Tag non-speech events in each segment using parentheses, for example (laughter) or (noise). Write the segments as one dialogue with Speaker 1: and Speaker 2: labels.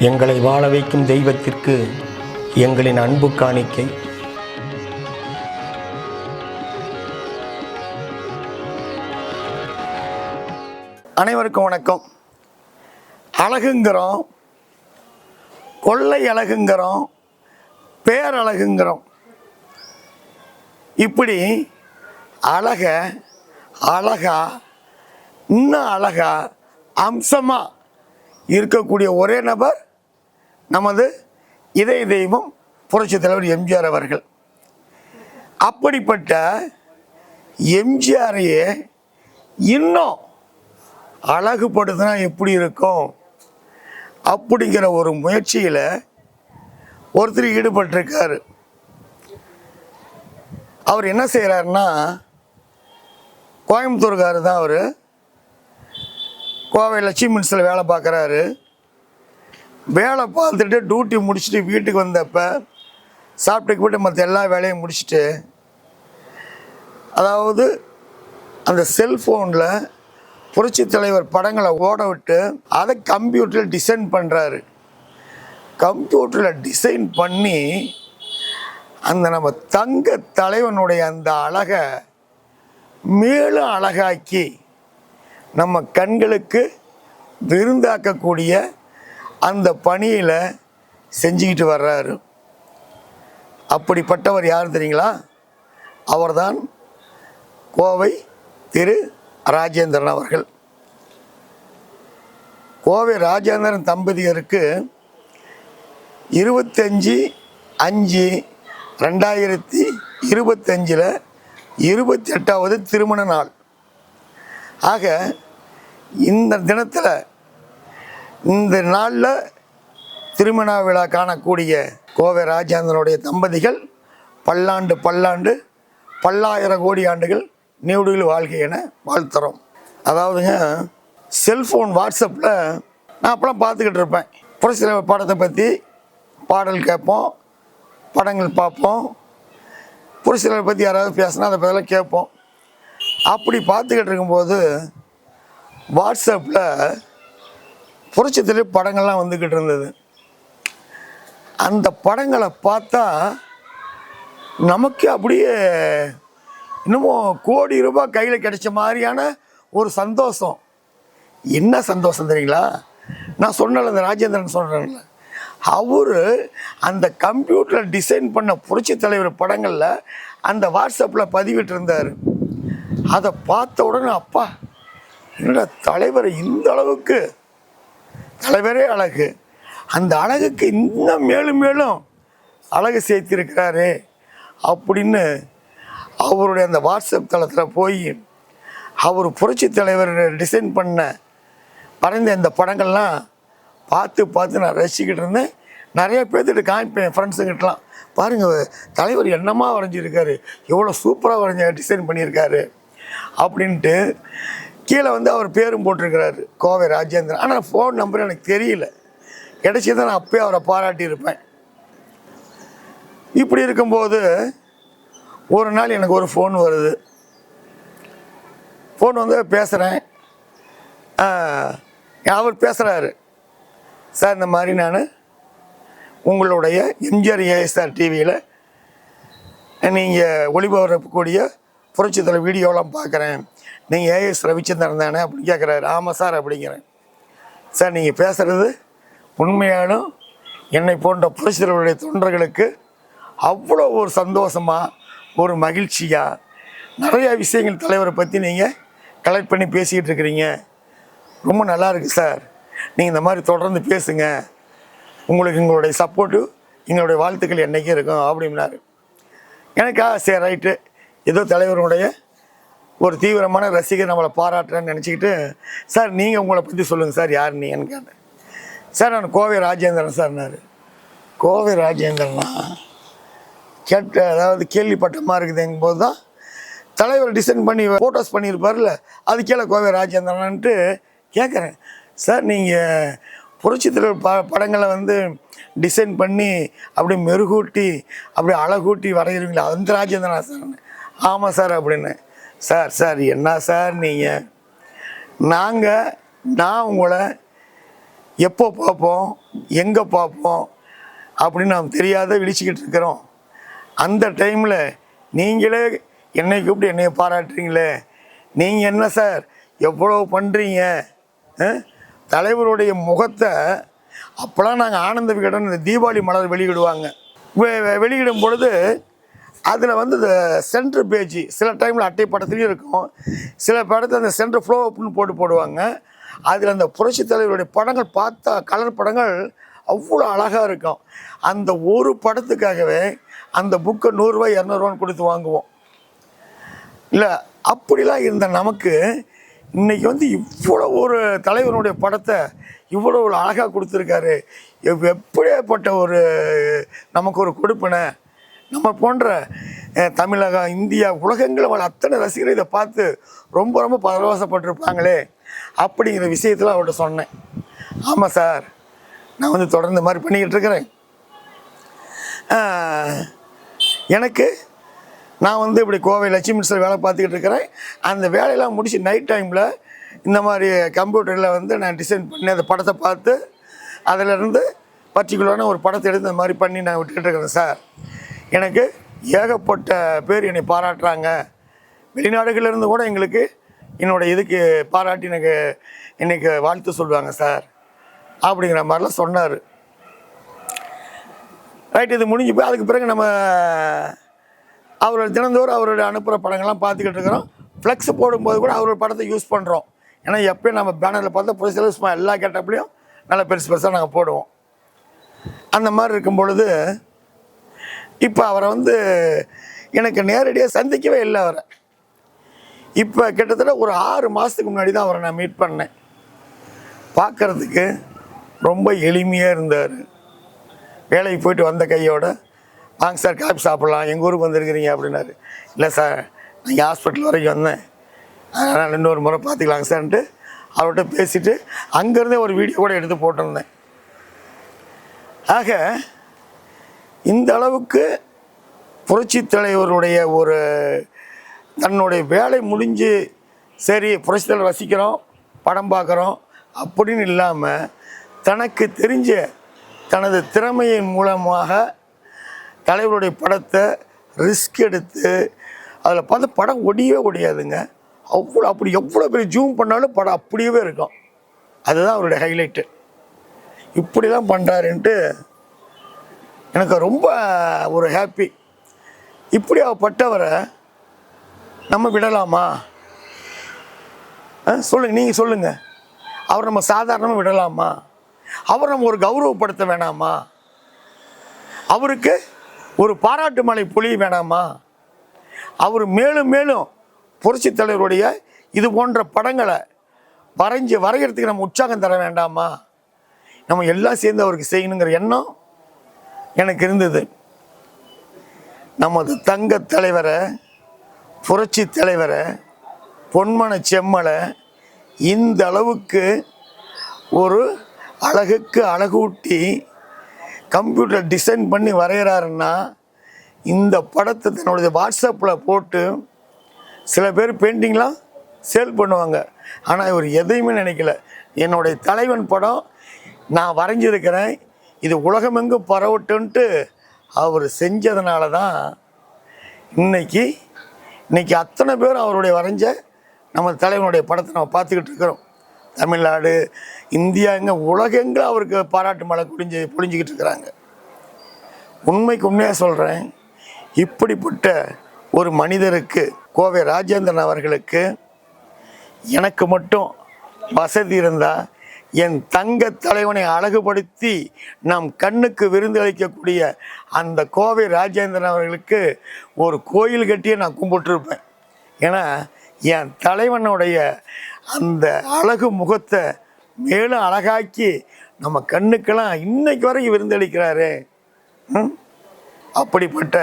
Speaker 1: எங்களை வாழ வைக்கும் தெய்வத்திற்கு எங்களின் அன்பு காணிக்கை. அனைவருக்கும் வணக்கம். அழகுங்கிறோம் கொள்ளை அழகுங்கிறோம் பேரழகுங்கிறோம். இப்படி அழக அழகா இன்னும் அழகா அம்சமாக இருக்கக்கூடிய ஒரே நபர் நமது இதய தெய்வம் புரட்சி தலைவர் எம்ஜிஆர் அவர்கள். அப்படிப்பட்ட எம்ஜிஆரையே இன்னும் அழகுபடுத்தினா எப்படி இருக்கும்? அப்படிங்கிற ஒரு முயற்சியில் ஒருத்தர் ஈடுபட்டிருக்காரு. அவர் என்ன செய்கிறாருன்னா கோயம்புத்தூர்காரு தான் அவர். கோவை லட்சுமி மின்ஸில் வேலை பார்க்குறாரு. வேலை பார்த்துட்டு டியூட்டி முடிச்சுட்டு வீட்டுக்கு வந்தப்போ சாப்பிட்டு போட்டு மற்ற எல்லா வேலையும் முடிச்சுட்டு அதாவது அந்த செல்ஃபோனில் புரட்சி தலைவர் படங்களை ஓட விட்டு அதை கம்ப்யூட்டரில் டிசைன் பண்ணுறாரு கம்ப்யூட்டரில் டிசைன் பண்ணி அந்த நம்ம தங்க தலைவனுடைய அந்த அழகை மேலும் அழகாக்கி நம்ம கண்களுக்கு விருந்தாக்கக்கூடிய அந்த பணியில் செஞ்சுக்கிட்டு வர்றாரு. அப்படிப்பட்டவர் யார் தெரியுங்களா? அவர்தான் கோவை திரு ராஜேந்திரன் அவர்கள். கோவை ராஜேந்திரன் தம்பதியருக்கு இருபத்தஞ்சி அஞ்சு ரெண்டாயிரத்தி இருபத்தஞ்சில் இருபத்தி எட்டாவது திருமண நாள். ஆக இந்த தினத்தில் இந்த நாளில் திருமண விழா காணக்கூடிய கோவை ராஜேந்திரனுடைய தம்பதிகள் பல்லாண்டு பல்லாண்டு பல்லாயிரம் கோடி ஆண்டுகள் நீடுகள் வாழ்க்கை என வாழ்த்துறோம். அதாவதுங்க செல்ஃபோன் வாட்ஸ்அப்பில் நான் அப்போலாம் பார்த்துக்கிட்டு இருப்பேன். புரட்சி படத்தை பற்றி பாடல் கேட்போம் படங்கள் பார்ப்போம். புரட்சிகளை பற்றி யாராவது பேசினா அதை பற்றிலாம் கேட்போம். அப்படி பார்த்துக்கிட்டு இருக்கும்போது வாட்ஸ்அப்பில் புரட்சித்திலே படங்கள்லாம் வந்துக்கிட்டு இருந்தது. அந்த படங்களை பார்த்தா நமக்கு அப்படியே இன்னமும் கோடி ரூபாய் கையில் கிடைச்ச மாதிரியான ஒரு சந்தோஷம். என்ன சந்தோஷம் தெரியுங்களா? நான் சொன்னல அந்த ராஜேந்திரன் சொல்கிறேன்ல அவர் அந்த கம்ப்யூட்டரில் டிசைன் பண்ண புரட்சி தலைவர் படங்களில் அந்த வாட்ஸ்அப்பில் பதிவிட்டிருந்தார் அதை பார்த்த உடனே அப்பா என்னோட தலைவர் இந்த அளவுக்கு தலைவரே அழகு. அந்த அழகுக்கு இன்னும் மேலும் மேலும் அழகு சேர்த்திருக்கிறாரே அப்படின்னு அவருடைய அந்த வாட்ஸ்அப் தளத்தில் போய் அவர் புரட்சி தலைவர் டிசைன் பண்ண வரைந்த இந்த படங்கள்லாம் பார்த்து பார்த்து நான் ரசிக்கிட்டு இருந்தேன். நிறைய பேர்த்துட்டு காமிப்பேன் ஃப்ரெண்ட்ஸுங்கிட்டலாம் பாருங்கள் தலைவர் என்னமா வரைஞ்சிருக்காரு எவ்வளோ சூப்பராக வரைஞ்ச டிசைன் பண்ணியிருக்காரு அப்படின்ட்டு கீழே வந்து அவர் பேரும் போட்டிருக்கிறாரு கோவை ராஜேந்திரன். ஆனால் ஃபோன் நம்பர் எனக்கு தெரியல. தான் நான் அப்போயே அவரை பாராட்டியிருப்பேன். இப்படி இருக்கும்போது ஒரு நாள் எனக்கு ஒரு ஃபோன் வருது. ஃபோன் வந்து பேசுகிறேன் அவர் பேசுகிறாரு சார் இந்த மாதிரி நான் உங்களுடைய எம்ஜிஆர் ஏஎஸ்ஆர் டிவியில் நீங்கள் ஒளிபரப்பக்கூடிய புரட்சித்தலை வீடியோலாம் பார்க்குறேன் நீங்கள் ஏஎஸ் ரவிச்சந்திரன் தானே அப்படின்னு கேட்குறாரு ஆமாம் சார் அப்படிங்கிறேன். சார் நீங்கள் பேசுகிறது உண்மையாலும் என்னை போன்ற புரட்சித்தலைவருடைய தொண்டர்களுக்கு அவ்வளோ ஒரு சந்தோஷமாக ஒரு மகிழ்ச்சியாக நிறையா விஷயங்கள் தலைவரை பற்றி நீங்கள் கலெக்ட் பண்ணி பேசிக்கிட்டு இருக்கிறீங்க. ரொம்ப நல்லா இருக்குது சார். நீங்கள் இந்த மாதிரி தொடர்ந்து பேசுங்க. உங்களுக்கு எங்களுடைய சப்போர்ட்டு எங்களுடைய வாழ்த்துக்கள் என்றைக்கும் இருக்கும் அப்படின்னாரு. எனக்கா சரி ரைட்டு ஏதோ தலைவருடைய ஒரு தீவிரமான ரசிகர் நம்மளை பாராட்டுறேன்னு நினச்சிக்கிட்டு சார் நீங்கள் உங்களை பற்றி சொல்லுங்கள் சார் யார் நீங்கன்னு கேட்டேன். சார் நான் கோவை ராஜேந்திரன் சார்னார் கோவை ராஜேந்திரனா? கேட்ட அதாவது கேள்விப்பட்டமாக மாதிரி இருக்குதுங்கும் போது தான் தலைவர் டிசைன் பண்ணி ஃபோட்டோஸ் பண்ணியிருப்பார்ல அது கீழே கோவை ராஜேந்திரன்ட்டு கேட்குறேன் சார் நீங்கள் புரட்சித்திர ப படங்களை வந்து டிசைன் பண்ணி அப்படியே மெருகூட்டி அப்படியே அழகூட்டி வரைகிறீங்களா அந்த ராஜேந்திரனா சார் ஆமாம் சார் அப்படின்னு சார் சார் என்ன சார் நீங்கள் நாங்கள் நான் உங்களை எப்போ பார்ப்போம் எங்கே பார்ப்போம் அப்படின்னு நாம் தெரியாத விழிச்சிக்கிட்டு இருக்கிறோம். அந்த டைமில் நீங்களே என்னை கூப்பிட்டு என்னை பாராட்டுறீங்களே? நீங்கள் என்ன சார் எவ்வளோ பண்ணுறீங்க தலைவருடைய முகத்தை அப்போலாம் நாங்கள் ஆனந்த விகடன் இந்த தீபாவளி மலர் வெளியிடுவாங்க. வெ- வெளியிடும் பொழுது அதில் வந்து இந்த சென்ட்ரு பேஜ் சில டைமில் அட்டை படத்துலையும் இருக்கும். சில படத்தில் அந்த சென்ட்ரு ஃப்ளோ அப்னு போட்டு போடுவாங்க. அதில் அந்த புரட்சி தலைவருடைய படங்கள் பார்த்தா கலர் படங்கள் அவ்வளோ அழகாக இருக்கும். அந்த ஒரு படத்துக்காகவே அந்த புக்கை நூறுரூவா இரநூறுவான்னு கொடுத்து வாங்குவோம். இல்லை அப்படிலாம் இருந்த நமக்கு இன்னைக்கு வந்து இவ்வளோ ஒரு தலைவனுடைய படத்தை இவ்வளோ ஒரு அழகாக கொடுத்துருக்காரு. எப்படியாப்பட்ட ஒரு நமக்கு ஒரு கொடுப்பினை. நம்ம போன்ற தமிழகம் இந்தியா உலகங்களில் அவள் அத்தனை ரசிகர்கள் இதை பார்த்து ரொம்ப ரொம்ப பரவசப்பட்டிருப்பாங்களே அப்படிங்கிற விஷயத்தில் அவர்கிட்ட சொன்னேன். ஆமாம் சார் நான் வந்து தொடர்ந்து மாதிரி பண்ணிக்கிட்டு இருக்கிறேன் எனக்கு நான் வந்து இப்படி கோவை லட்சுமி சார் வேலை பார்த்துக்கிட்டு இருக்கிறேன் அந்த வேலையெல்லாம் முடிச்சு நைட் டைமில் இந்த மாதிரி கம்ப்யூட்டரில் வந்து நான் டிசைன் பண்ணி அந்த படத்தை பார்த்து அதிலிருந்து பர்டிகுலரான ஒரு படத்தை எடுத்து இந்த மாதிரி பண்ணி நான் விட்டுக்கிட்டு இருக்கிறேன் சார். எனக்கு ஏகப்பட்ட பேர் என்னை பாராட்டுறாங்க. வெளிநாடுகளிலிருந்து கூட எங்களுக்கு என்னோட இதுக்கு பாராட்டி எனக்கு இன்றைக்கி வாழ்த்து சொல்லுவாங்க சார். அப்படிங்கிற மாதிரிலாம் சொன்னார். ரைட் இது முடிஞ்சு போய் அதுக்கு பிறகு நம்ம அவரோட தினந்தோறும் அவரோட அனுப்புகிற படங்கள்லாம் பார்த்துக்கிட்டு இருக்கிறோம். ஃப்ளெக்ஸ் போடும்போது கூட அவரோட படத்தை யூஸ் பண்ணுறோம் ஏன்னா எப்பயும் நம்ம பேனரில் பார்த்தா புதுசில் சும்மா எல்லா கேட்டப்லையும் நல்லா பெருசு பெருசாக நாங்கள் போடுவோம். அந்த மாதிரி இருக்கும் பொழுது இப்போ அவரை வந்து எனக்கு நேரடியாக சந்திக்கவே இல்லை அவரை. இப்போ கிட்டத்தட்ட ஒரு ஆறு மாதத்துக்கு முன்னாடி தான் அவரை நான் மீட் பண்ணேன். பார்க்கறதுக்கு ரொம்ப எளிமையாக இருந்தார். வேலைக்கு போயிட்டு வந்த கையோட வாங்க சார் காப்பி சாப்பிட்லாம். எங்கள் ஊருக்கு வந்திருக்கிறீங்க அப்படின்னாரு. இல்லை சார் நான் ஹாஸ்பிட்டல் வரைக்கும் வந்தேன். அதனால் இன்னொரு முறை பார்த்துக்கலாங்க சார்ன்ட்டு அவர்கிட்ட பேசிவிட்டு அங்கேருந்தே ஒரு வீடியோ கூட எடுத்து போட்டிருந்தேன். ஆக இந்த அளவுக்கு புரட்சி தலைவருடைய ஒரு தன்னுடைய வேலை முடிஞ்சு சரி புரட்சி தலைவர் ரசிக்கிறோம் படம் பார்க்குறோம் அப்படின்னு இல்லாமல் தனக்கு தெரிஞ்ச தனது திறமையின் மூலமாக தலைவருடைய படத்தை ரிஸ்க் எடுத்து அதில் பார்த்து படம் ஒடியவே ஒடியாதுங்க. அவ்வளோ அப்படி எவ்வளோ பெரிய ஜூம் பண்ணாலும் படம் அப்படியே இருக்கும். அதுதான் அவருடைய ஹைலைட்டு இப்படிலாம் பண்ணுறாருன்ட்டு எனக்கு ரொம்ப ஒரு ஹாப்பி இப்படியாப்பட்டவரை நம்ம விடலாமா? ஆ சொல்லுங்கள் நீங்கள் சொல்லுங்கள் அவர் நம்ம சாதாரணமாக விடலாமா? அவர் நம்ம ஒரு கௌரவப்படுத்த வேணாமா? அவருக்கு ஒரு பாராட்டு மலை பொழிய வேணாமா? அவர் மேலும் மேலும் புரட்சி தலைவருடைய இது போன்ற படங்களை வரைஞ்சி வரைகிறதுக்கு நம்ம உற்சாகம் தர வேண்டாமா? நம்ம எல்லாம் சேர்ந்து அவருக்கு செய்யணுங்கிற எண்ணம் எனக்கு இருந்தது. நமது தங்க தலைவரை புரட்சி தலைவரை பொன்மன செம்மலை இந்த அளவுக்கு ஒரு அழகுக்கு அழகூட்டி கம்ப்யூட்டர் டிசைன் பண்ணி வரைகிறாருன்னா இந்த படத்தை தன்னுடைய வாட்ஸ்அப்பில் போட்டு சில பேர் பெயிண்டிங்லாம் சேல் பண்ணுவாங்க. ஆனால் இவர் எதையுமே நினைக்கல. என்னுடைய தலைவன் படம் நான் வரைஞ்சிருக்கிறேன். இது உலகமெங்கும் பரவட்டுன்ட்டு அவர் செஞ்சதுனால தான் இன்னைக்கு இன்னைக்கு அத்தனை பேர் அவருடைய வரைஞ்ச நம்ம தலைவனுடைய படத்தை நம்ம பார்த்துக்கிட்டு இருக்கிறோம். தமிழ்நாடு இந்தியாங்க உலகெங்க அவருக்கு பாராட்டு மழை குடிஞ்சு பொழிஞ்சிக்கிட்டு இருக்கிறாங்க. உண்மைக்கு உண்மையாக சொல்கிறேன் இப்படிப்பட்ட ஒரு மனிதருக்கு கோவை ராஜேந்திரன் அவர்களுக்கு எனக்கு மட்டும் வசதி இருந்தால் என் தங்க தலைவனை அழகுபடுத்தி நம் கண்ணுக்கு விருந்தளிக்கக்கூடிய அந்த கோவை ராஜேந்திரன் அவர்களுக்கு ஒரு கோயில் கட்டியே நான் கும்பிட்டுருப்பேன். ஏன்னா என் தலைவனுடைய அந்த அழகு முகத்தை மேலும் அழகாக்கி நம்ம கண்ணுக்கெல்லாம் இன்னைக்கு வரைக்கும் விருந்தளிக்கிறாரு ம்? அப்படிப்பட்ட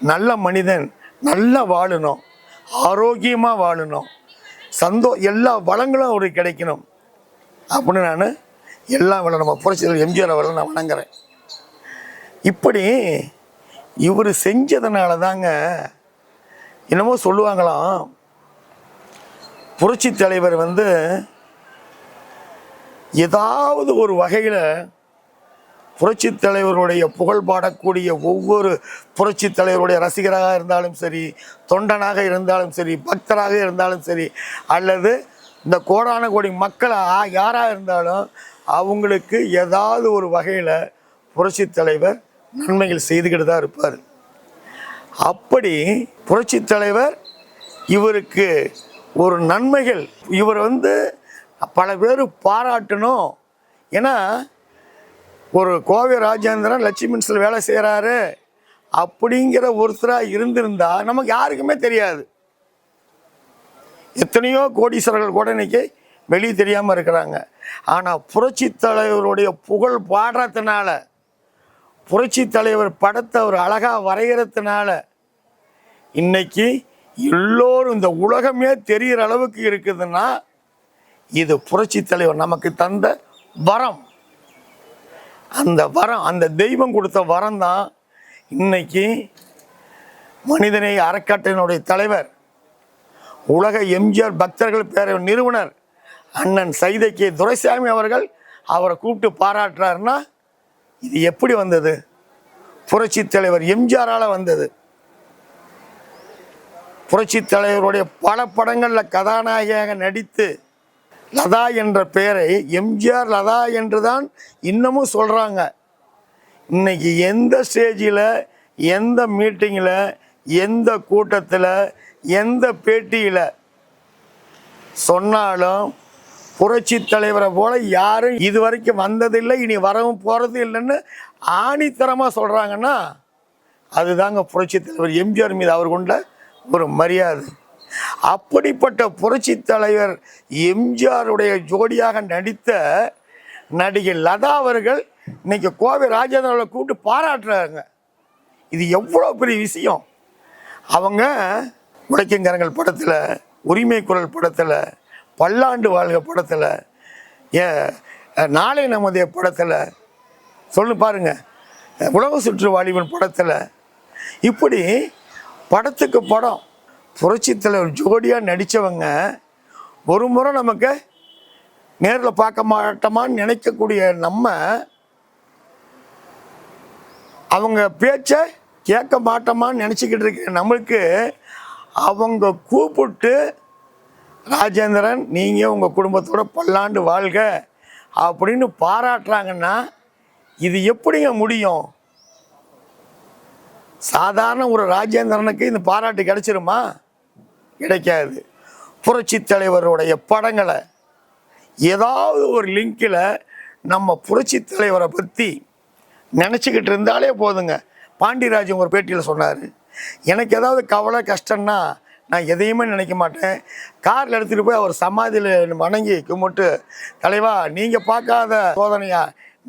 Speaker 1: நல்ல மனிதன் நல்லா வாழணும் ஆரோக்கியமாக வாழணும் சந்தோ எல்லா வளங்களும் அவருக்கு கிடைக்கணும். அப்படின்னு நான் எல்லாம் வேலை நம்ம புரட்சிகள் எம்ஜிஆர் அவரை நான் வணங்குறேன். இப்படி இவர் செஞ்சதுனால தாங்க என்னமோ சொல்லுவாங்களாம் புரட்சி தலைவர் வந்து ஏதாவது ஒரு வகையில் புரட்சி தலைவருடைய புகழ் பாடக்கூடிய ஒவ்வொரு புரட்சி தலைவருடைய ரசிகராக இருந்தாலும் சரி தொண்டனாக இருந்தாலும் சரி பக்தராக இருந்தாலும் சரி அல்லது இந்த கோடான கோடி மக்களாக ஆ- யாராக இருந்தாலும் அவங்களுக்கு ஏதாவது ஒரு வகையில் புரட்சி தலைவர் நன்மைகள் செய்துக்கிட்டு தான் இருப்பார். அப்படி புரட்சி தலைவர் இவருக்கு ஒரு நன்மைகள் இவர் வந்து பல பேர் பாராட்டணும். ஏன்னா ஒரு கோவை ராஜேந்திரன் லட்சுமின்ஸில் வேலை செய்கிறாரு அப்படிங்கிற ஒருத்தராக இருந்திருந்தா நமக்கு யாருக்குமே தெரியாது. எத்தனையோ கோடீஸ்வரர்கள் கூட இன்னைக்கு வெளியே தெரியாமல் இருக்கிறாங்க. ஆனால் புரட்சி தலைவருடைய புகழ் பாடுறதுனால புரட்சி தலைவர் படத்தை அவர் அழகாக வரைகிறதுனால இன்னைக்கு எல்லோரும் இந்த உலகமே தெரிகிற அளவுக்கு இருக்குதுன்னா இது புரட்சி தலைவர் நமக்கு தந்த வரம். அந்த வரம் அந்த தெய்வம் கொடுத்த வரம் தான் இன்னைக்கு மனிதனை அறக்கட்டளையினுடைய தலைவர் உலக எம்ஜிஆர் பக்தர்கள் பேரவை நிறுவனர் அண்ணன் சைதை கே துரைசாமி அவர்கள் அவரை கூப்பிட்டு பாராட்டுறாருன்னா இது எப்படி வந்தது? புரட்சி தலைவர் எம்ஜிஆரால் வந்தது. புரட்சி தலைவருடைய பல படங்களில் கதாநாயகியாக நடித்து லதா என்ற பெயரை எம்ஜிஆர் லதா என்று தான் இன்னமும் சொல்கிறாங்க இன்னைக்கு எந்த ஸ்டேஜில் எந்த மீட்டிங்கில் எந்த கூட்டத்தில் எந்த பேட்டியில் சொன்னாலும் புரட்சி தலைவரை போல யாரும் இது வரைக்கும் வந்ததில்லை இனி வரவும் போகிறது இல்லைன்னு ஆணித்தரமாக சொல்கிறாங்கன்னா அதுதாங்க புரட்சி தலைவர் எம்ஜிஆர் மீது அவர் கொண்ட ஒரு மரியாதை. அப்படிப்பட்ட புரட்சி தலைவர் எம்ஜிஆருடைய ஜோடியாக நடித்த நடிகை லதா அவர்கள் இன்னைக்கு கோவை ராஜேந்திராவில் கூப்பிட்டு பாராட்டுறாங்க இது எவ்வளோ பெரிய விஷயம். அவங்க உடைக்கங்கரங்கள் படத்தில் உரிமை குரல் படத்தில் பல்லாண்டு வாழ்க படத்தில் ஏ நாளை நமதே படத்தில் சொல்லு பாருங்க. உலக சுற்று வாலிபன் படத்தில் இப்படி படத்துக்கு படம் புரட்சி தலைவர் ஜோடியாக நடித்தவங்க ஒரு முறை நமக்கு நேரில் பார்க்க மாட்டோமான்னு நினைக்கக்கூடிய நம்ம அவங்க பேச்சை கேட்க மாட்டோமான்னு நினச்சிக்கிட்டு இருக்க நம்மளுக்கு அவங்க கூப்பிட்டு ராஜேந்திரன் நீங்கள் உங்கள் குடும்பத்தோட பல்லாண்டு வாழ்க அப்படின்னு பாராட்டுறாங்கன்னா இது எப்படிங்க முடியும்? சாதாரண ஒரு ராஜேந்திரனுக்கு இந்த பாராட்டு கிடைச்சிருமா? கிடைக்காது. புரட்சி தலைவருடைய படங்களை ஏதாவது ஒரு லிங்கில் நம்ம புரட்சி தலைவரை பற்றி நினச்சிக்கிட்டு இருந்தாலே போதுங்க. பாண்டியராஜன் ஒரு பேட்டியில் சொன்னார். எனக்கு ஏதாவது கவலை கஷ்டம்னா நான் எதையுமே நினைக்க மாட்டேன். காரில் எடுத்துகிட்டு போய் அவர் சமாதியில் வணங்கி கும்பிட்டு தலைவா நீங்கள் பார்க்காத சோதனையா?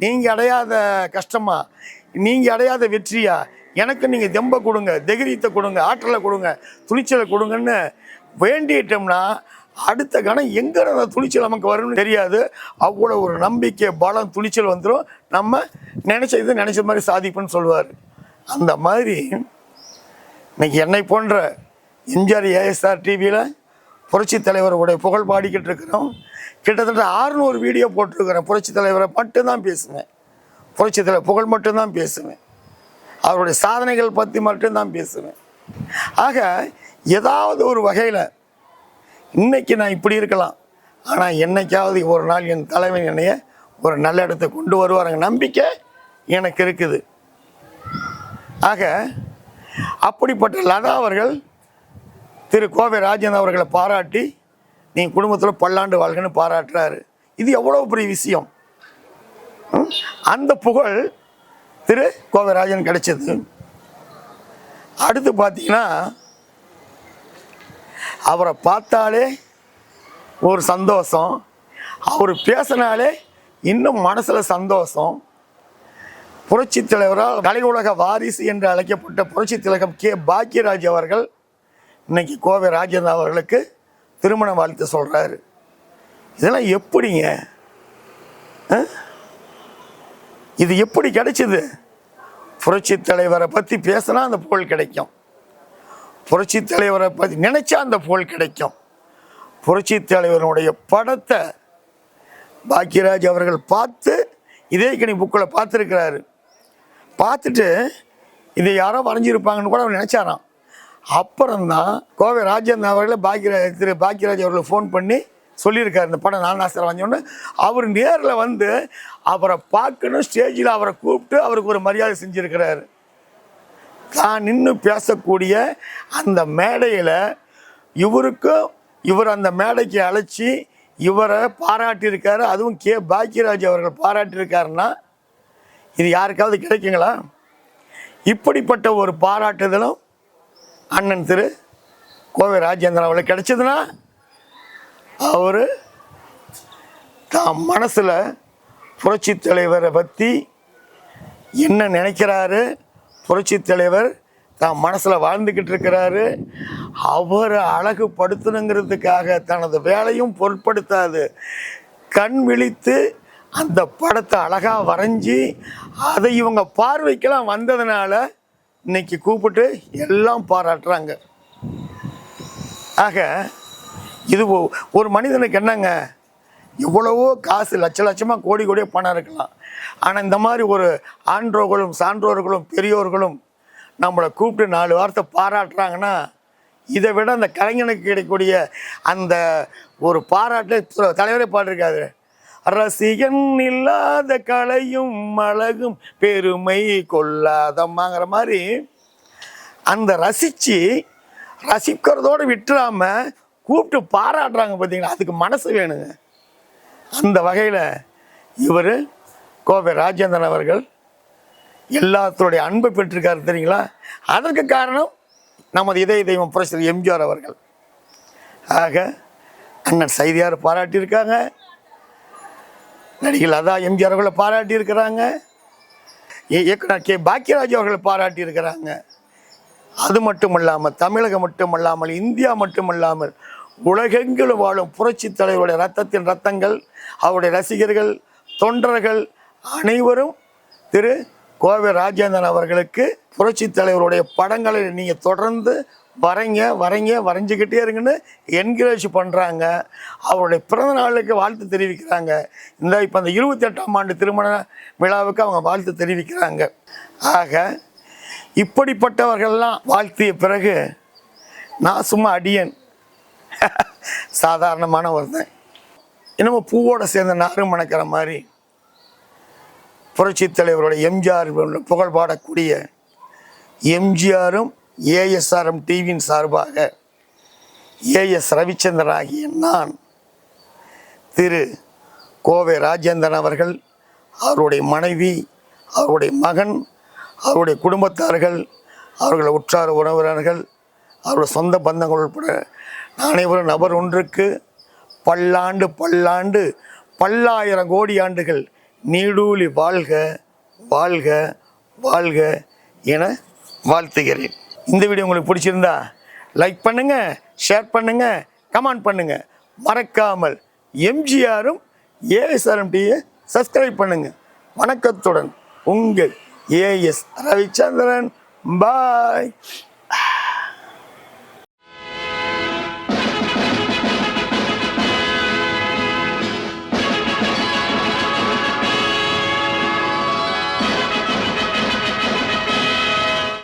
Speaker 1: நீங்கள் அடையாத கஷ்டமா? நீங்கள் அடையாத வெற்றியா? எனக்கு நீங்கள் தெம்ப கொடுங்க தைரியத்தை கொடுங்க ஆற்றலை கொடுங்க துணிச்சலை கொடுங்கன்னு வேண்டிட்டோம்னா அடுத்த கணம் எங்கே அந்த துணிச்சல் நமக்கு வரும்னு தெரியாது. அவ்வளோ ஒரு நம்பிக்கை பலம் துணிச்சல் வந்துடும் நம்ம நினச்ச இது நினச்ச மாதிரி சாதிப்போன்னு சொல்லுவார். அந்த மாதிரி இன்றைக்கி என்னை போன்ற எம்ஜிஆர் ஏஎஸ்ஆர் டிவியில் புரட்சி தலைவருடைய புகழ் பாடிக்கிட்டு இருக்கிறோம். கிட்டத்தட்ட 600 வீடியோ போட்டிருக்கிறேன். புரட்சி தலைவரை மட்டும்தான் பேசுவேன். புரட்சி தலைவர் புகழ் மட்டும்தான் பேசுவேன். அவருடைய சாதனைகள் பற்றி மட்டும்தான் பேசுவேன். ஆக ஏதாவது ஒரு வகையில் இன்றைக்கி நான் இப்படி இருக்கலாம். ஆனால் என்னைக்காவது ஒரு நாள் என் தலைவன் என்னைய ஒரு நல்ல இடத்தை கொண்டு வருவாருங்க நம்பிக்கை எனக்கு இருக்குது. ஆக அப்படிப்பட்ட லதா அவர்கள் திரு கோவை ராஜேந்திரன் அவர்களை பாராட்டி நீ குடும்பத்தில் பல்லாண்டு வாழ்கன்னு பாராட்டுறாரு. இது எவ்வளோ பெரிய விஷயம்? அந்த புகழ் திரு கோவை ராஜன் கிடைச்சது. அடுத்து பார்த்தீங்கன்னா அவரை பார்த்தாலே ஒரு சந்தோஷம். அவர் பேசினாலே இன்னும் மனசில் சந்தோஷம். புரட்சி தலைவரால் கலை உலக வாரிசு என்று அழைக்கப்பட்ட புரட்சி திலகம் கே. பாக்யராஜ் அவர்கள் இன்னைக்கு கோவை ராஜேந்திரன் அவர்களுக்கு திருமண வாழ்த்து சொல்கிறாரு இதெல்லாம் எப்படிங்க? இது எப்படி கிடைச்சிது? புரட்சி தலைவரை பற்றி பேசினா அந்த புகழ் கிடைக்கும். புரட்சி தலைவரை பற்றி நினைச்சா அந்த புகழ் கிடைக்கும். புரட்சி தலைவருடைய படத்தை பாக்கியராஜ் அவர்கள் பார்த்து இதே கணி புக்கில் பார்த்துருக்கிறாரு. பார்த்துட்டு இதை யாரோ வரைஞ்சிருப்பாங்கன்னு கூட அவர் நினச்சாராம். அப்புறம்தான் கோவை ராஜேந்திரன் அவர்களை பாக்கியராஜ் திரு பாக்கியராஜ் அவர்களை ஃபோன் பண்ணி சொல்லியிருக்காரு. இந்த படம் நானாசிரம் வந்தோடனே அவர் நேரில் வந்து அவரை பார்க்கணும் ஸ்டேஜில் அவரை கூப்பிட்டு அவருக்கு ஒரு மரியாதை செஞ்சுருக்கிறாரு. தான் நின்று பேசக்கூடிய அந்த மேடையில் இவருக்கும் இவர் அந்த மேடைக்கு அழைச்சி இவரை பாராட்டியிருக்காரு. அதுவும் கே பாக்கியராஜ் அவர்கள் பாராட்டியிருக்காருன்னா இது யாருக்காவது கிடைக்குங்களா? இப்படிப்பட்ட ஒரு பாராட்டுதலும் அண்ணன் திரு கோவை ராஜேந்திரன் அவளுக்கு கிடைச்சதுன்னா அவர் தான் மனசில் புரட்சி தலைவரை பற்றி என்ன நினைக்கிறாரு புரட்சி தலைவர் தான் மனசில் வாழ்ந்துக்கிட்டு இருக்கிறாரு அவரை அழகுபடுத்தணுங்கிறதுக்காக தனது வேலையும் பொருட்படுத்தாது. கண் விழித்து அந்த படத்தை அழகாக வரைஞ்சி அதை இவங்க பார்வைக்கெல்லாம் வந்ததுனால இன்னைக்கு கூப்பிட்டு எல்லாம் பாராட்டுறாங்க. ஆக இது ஒரு மனிதனுக்கு என்னங்க? எவ்வளவோ காசு லட்ச லட்சமாக கோடி கோடியே பணம் இருக்கலாம். ஆனால் இந்த மாதிரி ஒரு ஆன்றோர்களும் சான்றோர்களும் பெரியோர்களும் நம்மளை கூப்பிட்டு நாலு வார்த்தை பாராட்டுறாங்கன்னா இதை விட அந்த கலைஞனுக்கு கிடைக்கக்கூடிய அந்த ஒரு பாராட்டு தலைவரே பாடிருக்காரு. ரசிகன் இல்லாத கலையும் அழகும் பெருமை கொள்ளாதம்மாங்கிற மாதிரி அந்த ரசித்து ரசிக்கிறதோடு விட்டுறாம கூப்பிட்டு பாராட்டுறாங்க பார்த்தீங்களா? அதுக்கு மனசு வேணுங்க. அந்த வகையில் இவர் கோவை ராஜேந்திரன் அவர்கள் எல்லாத்தோடைய அன்பை பெற்றிருக்காரு தெரியுங்களா? அதற்கு காரணம் நமது இதய தெய்வம் புரட்சி எம்ஜிஆர் அவர்கள். ஆக அண்ணன் சைதியார் பாராட்டியிருக்காங்க. நடிகை லதா எம்ஜிஆர் அவர்களை பாராட்டியிருக்கிறாங்க. இருக்கிறாங்க இயக்குனர் கே. பாக்கியராஜ் அவர்களை பாராட்டியிருக்கிறாங்க. அது மட்டும் இல்லாமல் தமிழகம் மட்டுமல்லாமல் இந்தியா மட்டுமல்லாமல் உலகெங்கிலும் வாழும் புரட்சி தலைவருடைய ரத்தத்தின் ரத்தங்கள் அவருடைய ரசிகர்கள் தொண்டர்கள் அனைவரும் திரு. கோவை ராஜேந்திரன் அவர்களுக்கு புரட்சி தலைவருடைய படங்களை நீங்கள் தொடர்ந்து வரைங்க வரைங்க வரைஞ்சிக்கிட்டே இருங்கன்னு என்கரேஜ் பண்ணுறாங்க அவருடைய பிறந்த நாளுக்கு வாழ்த்து தெரிவிக்கிறாங்க. இந்த இப்போ அந்த இருபத்தெட்டாம் ஆண்டு திருமண விழாவுக்கு அவங்க வாழ்த்து தெரிவிக்கிறாங்க. ஆக இப்படிப்பட்டவர்கள்லாம் வாழ்த்திய பிறகு நான் சும்மா அடியன். (laughs) சாதாரணமான ஒருத்தன். என்னமோ பூவோட சேர்ந்த நாரும் மணக்கிற மாதிரி. புரட்சித் தலைவருடைய எம்ஜிஆர் புகழ் பாடக்கூடிய எம்ஜிஆரும் ஏஎஸ்ஆர்எம் டிவியின் சார்பாக ஏஎஸ் ரவிச்சந்திரன் ஆகிய நான் திரு கோவை ராஜேந்திரன் அவர்கள் அவருடைய மனைவி அவருடைய மகன் அவருடைய குடும்பத்தார்கள் அவர்கள் உற்றார் உறவினர்கள் அவருடைய சொந்த பந்தங்கள் உட்பட அனைவரும் நபர் ஒன்றுக்கு பல்லாண்டு பல்லாண்டு பல்லாயிரம் கோடி ஆண்டுகள் நீடூழி வாழ்க வாழ்க வாழ்க என வாழ்த்துகிறேன். இந்த வீடியோ உங்களுக்கு பிடிச்சிருந்தா லைக் பண்ணுங்கள் ஷேர் பண்ணுங்கள் கமெண்ட் பண்ணுங்கள் மறக்காமல் எம்ஜிஆரும் ஏஎஸ்ஆர்எம்டியை சப்ஸ்கிரைப் பண்ணுங்கள் வணக்கத்துடன் உங்கள் ஏஎஸ் ரவிச்சந்திரன். பாய்